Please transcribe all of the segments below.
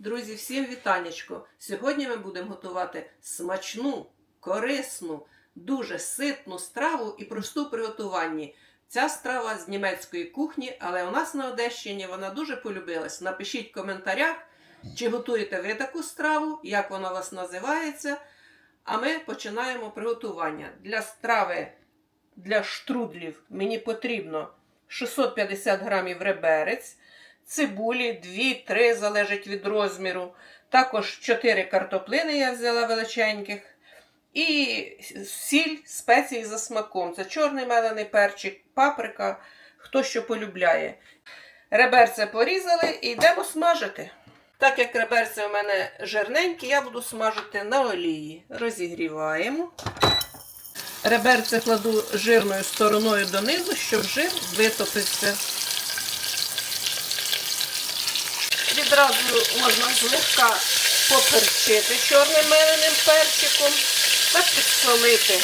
Друзі, всім вітанечко! Сьогодні ми будемо готувати смачну, корисну, дуже ситну страву і просту в приготуванні. Ця страва з німецької кухні, але у нас на Одещині вона дуже полюбилась. Напишіть в коментарях, чи готуєте ви таку страву, як вона вас називається. А ми починаємо приготування. Для страви для штрудлів мені потрібно 650 грамів реберець, цибулі 2-3, залежить від розміру. Також 4 картоплини я взяла величеньких. І сіль, спеції за смаком. Це чорний мелений перчик, паприка, хто що полюбляє. Реберце порізали і йдемо смажити. Так як реберце у мене жирненькі, я буду смажити на олії. Розігріваємо. Реберце кладу жирною стороною донизу, щоб жир витопився. Відразу можна злегка поперчити чорним меленим перчиком та підсолити.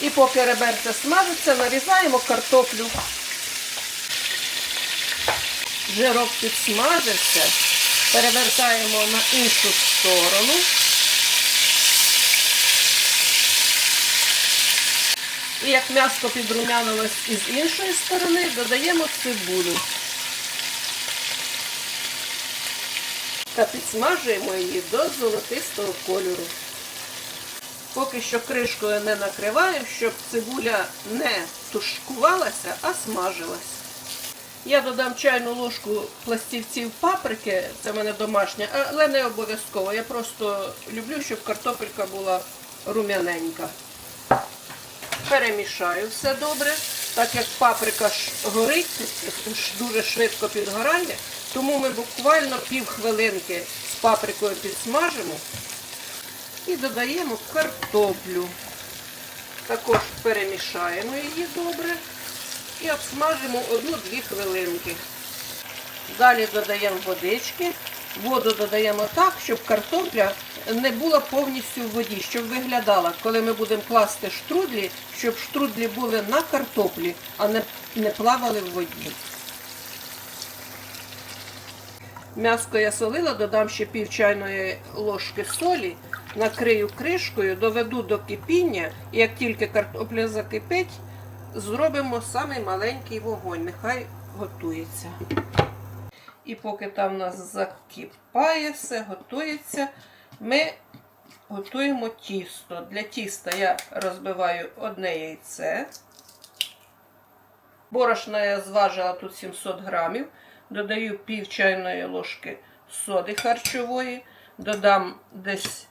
І поки реберце смажиться, нарізаємо картоплю. Жирок підсмажився, перевертаємо на іншу сторону. І як м'ясо підрумянилось із іншої сторони, додаємо цибулю. Та підсмажуємо її до золотистого кольору. Поки що кришкою не накриваю, щоб цибуля не тушкувалася, а смажилась. Я додам чайну ложку пластівців паприки, це в мене домашня, але не обов'язково. Я просто люблю, щоб картопелька була рум'яненька. Перемішаю все добре, так як паприка ж горить, дуже швидко підгорає, тому ми буквально пів хвилинки з паприкою підсмажимо і додаємо картоплю. Також перемішаємо її добре і обсмажимо 1-2 хвилинки. Далі додаємо водички. Воду додаємо так, щоб картопля не була повністю в воді, щоб виглядала, коли ми будемо класти штрудлі, щоб штрудлі були на картоплі, а не, не плавали в воді. М'яско я солила, додам ще пів чайної ложки солі, накрию кришкою, доведу до кипіння, і як тільки картопля закипить, зробимо самий маленький вогонь, нехай готується. І поки там у нас закипає, все готується, ми готуємо тісто. Для тіста я розбиваю одне яйце. Борошна я зважила тут 700 грамів. Додаю пів чайної ложки соди харчової, додам десь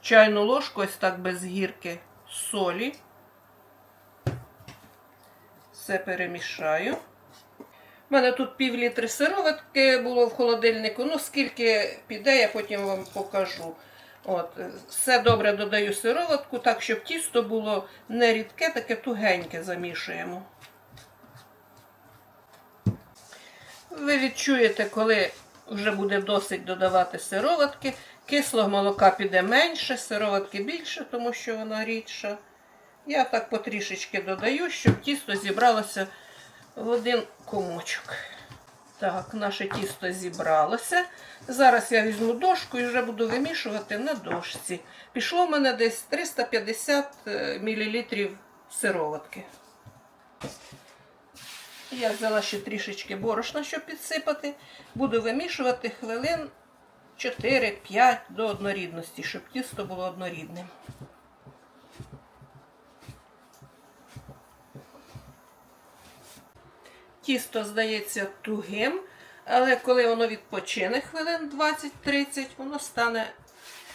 чайну ложку, ось так без гірки, солі. Все перемішаю. У мене тут пів літри сироватки було в холодильнику. Ну, скільки піде, я потім вам покажу. От, Все добре додаю сироватку, так, щоб тісто було не рідке, таке тугеньке замішуємо. Ви відчуєте, коли вже буде досить додавати сироватки. Кислого молока піде менше, сироватки більше, тому що вона рідша. Я так потрішечки додаю, щоб тісто зібралося в один комочок. Так, наше тісто зібралося. Зараз я візьму дошку і вже буду вимішувати на дошці. Пішло в мене десь 350 мл сироватки. Я взяла ще трішечки борошна, щоб підсипати. Буду вимішувати хвилин 4-5 до однорідності, щоб тісто було однорідним. Тісто здається тугим, але коли воно відпочине хвилин 20-30, воно стане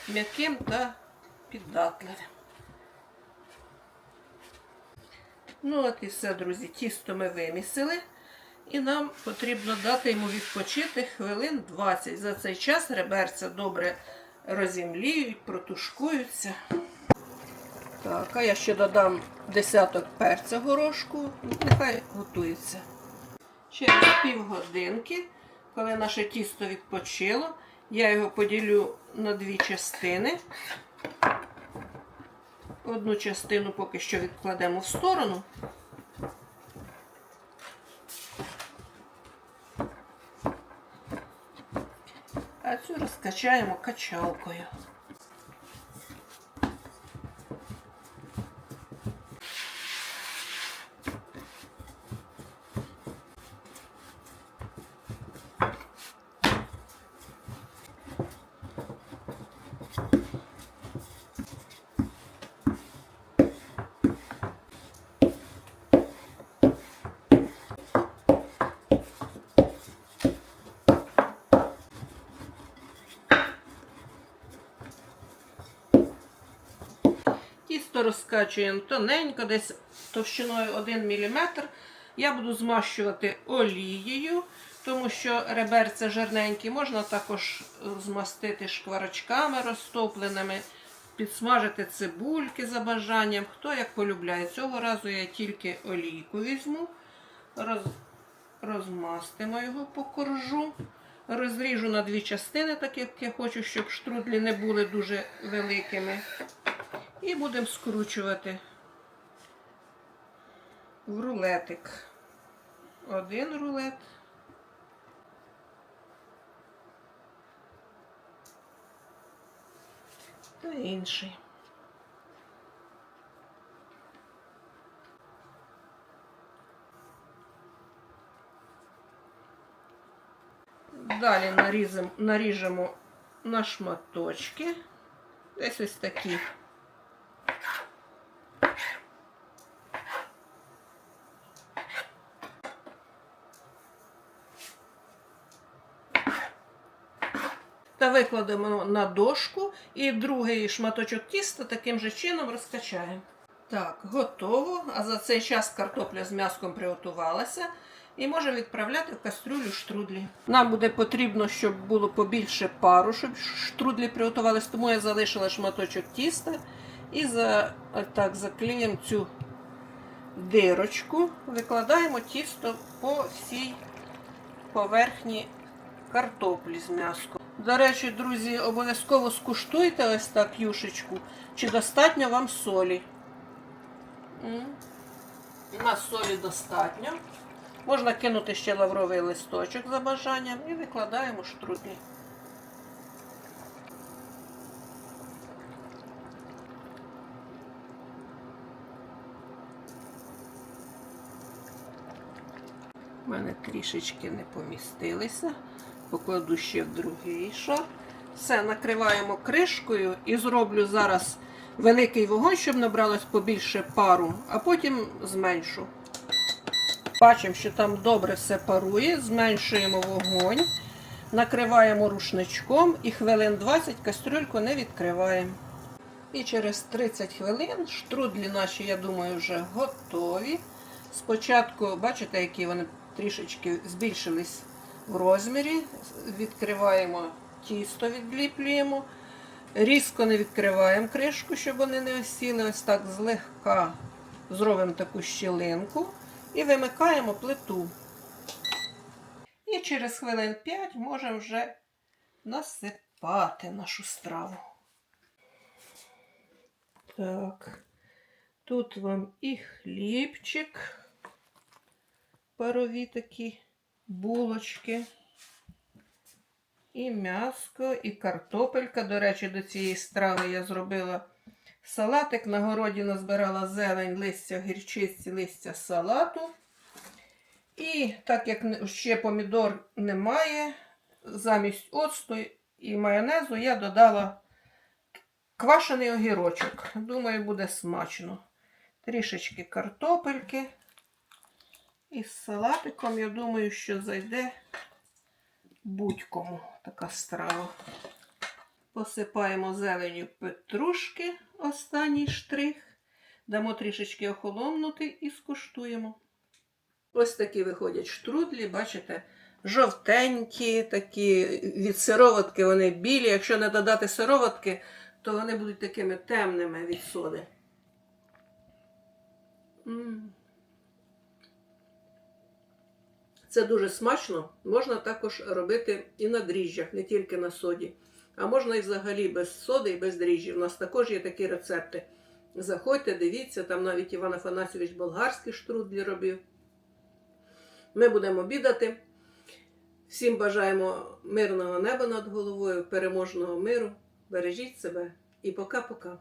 м'яким та піддатливим. Ну, от і все, друзі, тісто ми вимісили. І нам потрібно дати йому відпочити хвилин 20. За цей час реберця добре розімліють, протушкуються. Так, а я ще додам десяток перця горошку, нехай готується. Через півгодинки, коли наше тісто відпочило, я його поділю на дві частини. Одну частину поки що відкладемо в сторону. А цю розкачаємо качалкою. Тісто розкачуємо тоненько, десь товщиною 1 мм. Я буду змащувати олією, тому що реберця жирненькі. Можна також змастити шкварочками розтопленими, підсмажити цибульки за бажанням. Хто як полюбляє. Цього разу я тільки олійку візьму, роз... розмастимо його по коржу. Розріжу на дві частини, так як я хочу, щоб штрудлі не були дуже великими. І будемо скручувати в рулетик. Один рулет. Та інший. Далі нарізем, наріжемо на шматочки. Десь ось такі. Та викладемо на дошку і другий шматочок тіста таким же чином розкачаємо. Так, готово. А за цей час картопля з м'яском приготувалася. І можемо відправляти в кастрюлю штрудлі. Нам буде потрібно, щоб було побільше пару, щоб штрудлі приготувалися, тому я залишила шматочок тіста і за, так, заклеїмо цю дирочку, викладаємо тісто по всій поверхні картоплі з м'яском. До речі, друзі, обов'язково скуштуйте ось так юшечку, чи достатньо вам солі. У нас солі достатньо. Можна кинути ще лавровий листочок за бажанням і викладаємо штрудлі. У мене трішечки не помістилися. Покладу ще в другий шар. Все, накриваємо кришкою і зроблю зараз великий вогонь, щоб набралось побільше пару, а потім зменшу. Бачимо, що там добре все парує, зменшуємо вогонь, накриваємо рушничком і хвилин 20 кастрюльку не відкриваємо. І через 30 хвилин штрудлі наші, я думаю, вже готові. Спочатку, бачите, які вони трішечки збільшились в розмірі. Відкриваємо тісто, відліплюємо. Різко не відкриваємо кришку, щоб вони не осіли. Ось так злегка зробимо таку щілинку і вимикаємо плиту. І через хвилин 5 можемо вже насипати нашу страву. Так, тут вам і хлібчик, парові такі булочки, і м'яско, і картопелька. До речі, до цієї страви я зробила салатик. На городі назбирала зелень, листя гірчиці, листя салату. І так як ще помідор немає, замість оцту і майонезу я додала квашений огірочок. Думаю, буде смачно. Трішечки картопельки. І з салатиком, я думаю, що зайде будь-кому така страва. Посипаємо зеленю петрушки, останній штрих. Дамо трішечки охолонути і скуштуємо. Ось такі виходять штрудлі, бачите, жовтенькі, такі від сироватки вони білі. Якщо не додати сироватки, то вони будуть такими темними від соди. М. Це дуже смачно, можна також робити і на дріжджах, не тільки на соді. А можна і взагалі без соди і без дріжджів. У нас також є такі рецепти. Заходьте, дивіться, там навіть Іван Афанасьович болгарський штрудлі робив. Ми будемо обідати. Всім бажаємо мирного неба над головою, переможного миру. Бережіть себе і пока-пока.